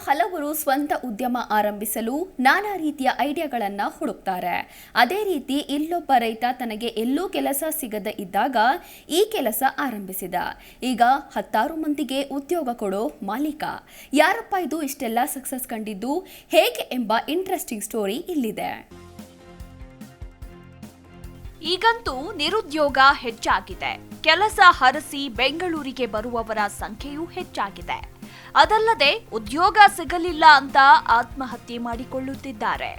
ಹಲವರು ಸ್ವಂತ ಉದ್ಯಮ ಆರಂಭಿಸಲು ನಾನಾ ರೀತಿಯ ಐಡಿಯಾಗಳನ್ನ ಹುಡುಕ್ತಾರೆ. ಅದೇ ರೀತಿ ಇಲ್ಲೊಬ್ಬ ರೈತ ತನಗೆ ಎಲ್ಲೂ ಕೆಲಸ ಸಿಗದ ಇದ್ದಾಗ ಈ ಕೆಲಸ ಆರಂಭಿಸಿದ. ಈಗ ಹತ್ತಾರು ಮಂದಿಗೆ ಉದ್ಯೋಗ ಕೊಡೋ ಮಾಲೀಕ. ಯಾರಪ್ಪ ಇದು? ಇಷ್ಟೆಲ್ಲ ಸಕ್ಸಸ್ ಕಂಡಿದ್ದು ಹೇಗೆ ಎಂಬ ಇಂಟ್ರೆಸ್ಟಿಂಗ್ ಸ್ಟೋರಿ ಇಲ್ಲಿದೆ. ಈಗಂತೂ ನಿರುದ್ಯೋಗ ಹೆಚ್ಚಾಗಿದೆ. ಕೆಲಸ ಹರಸಿ ಬೆಂಗಳೂರಿಗೆ ಬರುವವರ ಸಂಖ್ಯೆಯೂ ಹೆಚ್ಚಾಗಿದೆ. ಅದಲ್ಲದೆ ಉದ್ಯೋಗ ಸಿಗಲಿಲ್ಲ ಅಂತ ಆತ್ಮಹತ್ಯೆ ಮಾಡಿಕೊಳ್ಳುತ್ತಿದ್ದಾರೆ.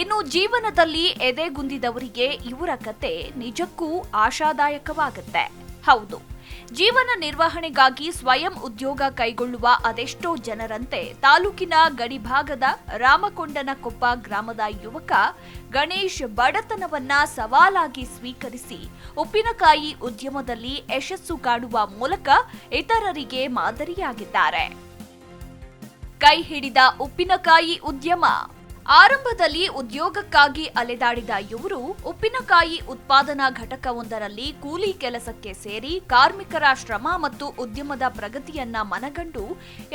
ಇನ್ನು ಜೀವನದಲ್ಲಿ ಎದೆಗುಂದಿದವರಿಗೆ ಇವರ ಕತೆ ನಿಜಕ್ಕೂ ಆಶಾದಾಯಕವಾಗುತ್ತೆ. ಹೌದು. ಜೀವನ ನಿರ್ವಹಣೆಗಾಗಿ ಸ್ವಯಂ ಉದ್ಯೋಗ ಕೈಗೊಳ್ಳುವ ಅದೆಷ್ಟೋ ಜನರಂತೆ ತಾಲೂಕಿನ ಗಡಿಭಾಗದ ರಾಮಕೊಂಡನಕೊಪ್ಪ ಗ್ರಾಮದ ಯುವಕ ಗಣೇಶ್ ಬಡತನವನ್ನ ಸವಾಲಾಗಿ ಸ್ವೀಕರಿಸಿ ಉಪ್ಪಿನಕಾಯಿ ಉದ್ಯಮದಲ್ಲಿ ಯಶಸ್ಸು ಕಾಣುವ ಮೂಲಕ ಇತರರಿಗೆ ಮಾದರಿಯಾಗಿದ್ದಾರೆ. ಕೈ ಹಿಡಿದ ಉಪ್ಪಿನಕಾಯಿ ಉದ್ಯಮ ಆರಂಭದಲ್ಲಿ ಉದ್ಯೋಗಕ್ಕಾಗಿ ಅಲೆದಾಡಿದ ಇವರು ಉಪ್ಪಿನಕಾಯಿ ಉತ್ಪಾದನಾ ಘಟಕವೊಂದರಲ್ಲಿ ಕೂಲಿ ಕೆಲಸಕ್ಕೆ ಸೇರಿ ಕಾರ್ಮಿಕರ ಶ್ರಮ ಮತ್ತು ಉದ್ಯಮದ ಪ್ರಗತಿಯನ್ನ ಮನಗಂಡು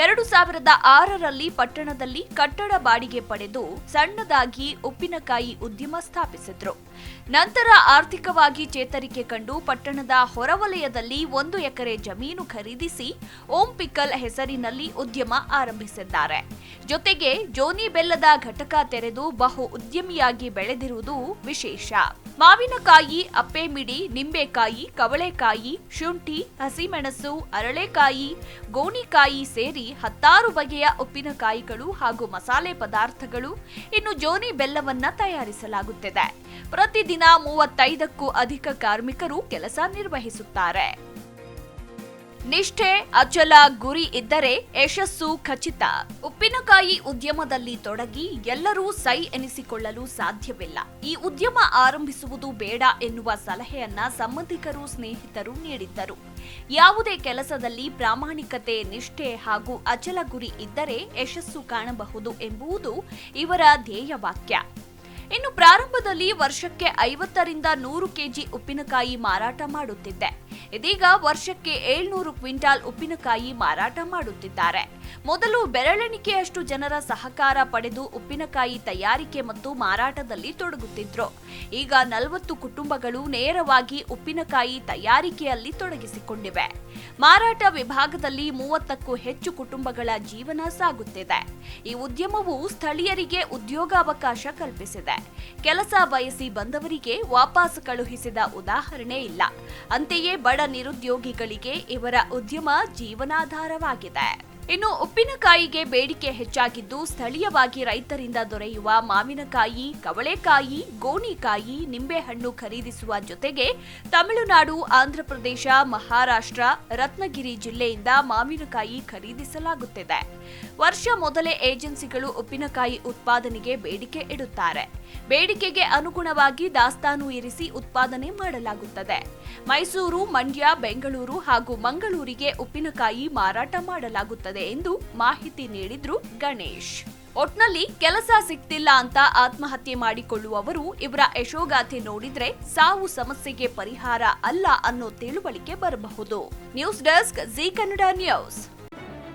ಎರಡು ಸಾವಿರದ ಆರರಲ್ಲಿ ಪಟ್ಟಣದಲ್ಲಿ ಕಟ್ಟಡ ಬಾಡಿಗೆ ಪಡೆದು ಸಣ್ಣದಾಗಿ ಉಪ್ಪಿನಕಾಯಿ ಉದ್ಯಮ ಸ್ಥಾಪಿಸಿದ್ರು. ನಂತರ ಆರ್ಥಿಕವಾಗಿ ಚೇತರಿಕೆ ಕಂಡು ಪಟ್ಟಣದ ಹೊರವಲಯದಲ್ಲಿ ಒಂದು ಎಕರೆ ಜಮೀನು ಖರೀದಿಸಿ ಓಂ ಪಿಕಲ್ ಹೆಸರಿನಲ್ಲಿ ಉದ್ಯಮ ಆರಂಭಿಸಿದ್ದಾರೆ. ಜೊತೆಗೆ ಜೋನಿ ಬೆಲ್ಲದ ಘಟಕ ತೆರೆದು ಬಹು ಉದ್ಯಮಿಯಾಗಿ ಬೆಳೆದಿರುವುದು ವಿಶೇಷ. ಮಾವಿನಕಾಯಿ, ಅಪ್ಪೆಮಿಡಿ, ನಿಂಬೆಕಾಯಿ, ಕವಳೆಕಾಯಿ, ಶುಂಠಿ, ಹಸಿಮೆಣಸು, ಅರಳೆಕಾಯಿ, ಗೋಣಿಕಾಯಿ ಸೇರಿ ಹತ್ತಾರು ಬಗೆಯ ಉಪ್ಪಿನಕಾಯಿಗಳು ಹಾಗೂ ಮಸಾಲೆ ಪದಾರ್ಥಗಳು ಇನ್ನು ಜೋನಿ ಬೆಲ್ಲವನ್ನ ತಯಾರಿಸಲಾಗುತ್ತಿದೆ. ಪ್ರತಿದಿನ ಮೂವತ್ತೈದಕ್ಕೂ ಅಧಿಕ ಕಾರ್ಮಿಕರು ಕೆಲಸ ನಿರ್ವಹಿಸುತ್ತಾರೆ. ನಿಷ್ಠೆ, ಅಚಲ ಗುರಿ ಇದ್ದರೆ ಯಶಸ್ಸು ಖಚಿತ. ಉಪ್ಪಿನಕಾಯಿ ಉದ್ಯಮದಲ್ಲಿ ತೊಡಗಿ ಎಲ್ಲರೂ ಸೈ ಎನಿಸಿಕೊಳ್ಳಲು ಸಾಧ್ಯವಿಲ್ಲ. ಈ ಉದ್ಯಮ ಆರಂಭಿಸುವುದು ಬೇಡ ಎನ್ನುವ ಸಲಹೆಯನ್ನ ಸಂಬಂಧಿಕರು, ಸ್ನೇಹಿತರು ನೀಡಿದ್ದರು. ಯಾವುದೇ ಕೆಲಸದಲ್ಲಿ ಪ್ರಾಮಾಣಿಕತೆ, ನಿಷ್ಠೆ ಹಾಗೂ ಅಚಲ ಗುರಿ ಇದ್ದರೆ ಯಶಸ್ಸು ಕಾಣಬಹುದು ಎಂಬುದು ಇವರ ಧ್ಯೇಯವಾಕ್ಯ ಇನ್ನು ಪ್ರಾರಂಭದಲ್ಲಿ ವರ್ಷಕ್ಕೆ ಐವತ್ತರಿಂದ ನೂರು ಕೆಜಿ ಉಪ್ಪಿನಕಾಯಿ ಮಾರಾಟ ಮಾಡುತ್ತಿದ್ದೆ. ಇದೀಗ ವರ್ಷಕ್ಕೆ ಏಳ್ನೂರು ಕ್ವಿಂಟಾಲ್ ಉಪ್ಪಿನಕಾಯಿ ಮಾರಾಟ ಮಾಡುತ್ತಿದ್ದಾರೆ. ಮೊದಲು ಬೆರಳೆಣಿಕೆಯಷ್ಟು ಜನರ ಸಹಕಾರ ಪಡೆದು ಉಪ್ಪಿನಕಾಯಿ ತಯಾರಿಕೆ ಮತ್ತು ಮಾರಾಟದಲ್ಲಿ ತೊಡಗುತ್ತಿದ್ರು. ಈಗ ನಲವತ್ತು ಕುಟುಂಬಗಳು ನೇರವಾಗಿ ಉಪ್ಪಿನಕಾಯಿ ತಯಾರಿಕೆಯಲ್ಲಿ ತೊಡಗಿಸಿಕೊಂಡಿವೆ. ಮಾರಾಟ ವಿಭಾಗದಲ್ಲಿ ಮೂವತ್ತಕ್ಕೂ ಹೆಚ್ಚು ಕುಟುಂಬಗಳ ಜೀವನ ಸಾಗುತ್ತಿದೆ. ಈ ಉದ್ಯಮವು ಸ್ಥಳೀಯರಿಗೆ ಉದ್ಯೋಗಾವಕಾಶ ಕಲ್ಪಿಸಿದೆ. ಕೆಲಸ ಬಯಸಿ ಬಂದವರಿಗೆ ವಾಪಸ್ ಕಳುಹಿಸಿದ ಉದಾಹರಣೆ ಇಲ್ಲ. ಅಂತೆಯೇ ಬಡ ನಿರುದ್ಯೋಗಿಗಳಿಗೆ ಇವರ ಉದ್ಯಮ ಜೀವನಾಧಾರವಾಗಿದೆ. ಇನ್ನು ಉಪ್ಪಿನಕಾಯಿಗೆ ಬೇಡಿಕೆ ಹೆಚ್ಚಾಗಿದ್ದು ಸ್ಥಳೀಯವಾಗಿ ರೈತರಿಂದ ದೊರೆಯುವ ಮಾವಿನಕಾಯಿ, ಕವಳೆಕಾಯಿ, ಗೋಣಿಕಾಯಿ, ನಿಂಬೆಹಣ್ಣು ಖರೀದಿಸುವ ಜೊತೆಗೆ ತಮಿಳುನಾಡು, ಆಂಧ್ರಪ್ರದೇಶ, ಮಹಾರಾಷ್ಟ್ರ, ರತ್ನಗಿರಿ ಜಿಲ್ಲೆಯಿಂದ ಮಾವಿನಕಾಯಿ ಖರೀದಿಸಲಾಗುತ್ತಿದೆ. ವರ್ಷ ಮೊದಲೇ ಏಜೆನ್ಸಿಗಳು ಉಪ್ಪಿನಕಾಯಿ ಉತ್ಪಾದನೆಗೆ ಬೇಡಿಕೆ ಇಡುತ್ತಾರೆ. ಬೇಡಿಕೆಗೆ ಅನುಗುಣವಾಗಿ ದಾಸ್ತಾನು ಇರಿಸಿ ಉತ್ಪಾದನೆ ಮಾಡಲಾಗುತ್ತದೆ. ಮೈಸೂರು, ಮಂಡ್ಯ, ಬೆಂಗಳೂರು ಹಾಗೂ ಮಂಗಳೂರಿಗೆ ಉಪ್ಪಿನಕಾಯಿ ಮಾರಾಟ ಮಾಡಲಾಗುತ್ತದೆ ಎಂದು ಮಾಹಿತಿ ನೀಡಿದ್ರು ಗಣೇಶ್. ಒಟ್ನಲ್ಲಿ ಕೆಲಸ ಸಿಗ್ತಿಲ್ಲ ಅಂತ ಆತ್ಮಹತ್ಯೆ ಮಾಡಿಕೊಳ್ಳುವವರು ಇವರ ಯಶೋಗಾಥೆ ನೋಡಿದ್ರೆ ಸಾವು ಸಮಸ್ಯೆಗೆ ಪರಿಹಾರ ಅಲ್ಲ ಅನ್ನೋ ತಿಳುವಳಿಕೆ ಬರಬಹುದು. News desk Zee Kannada news.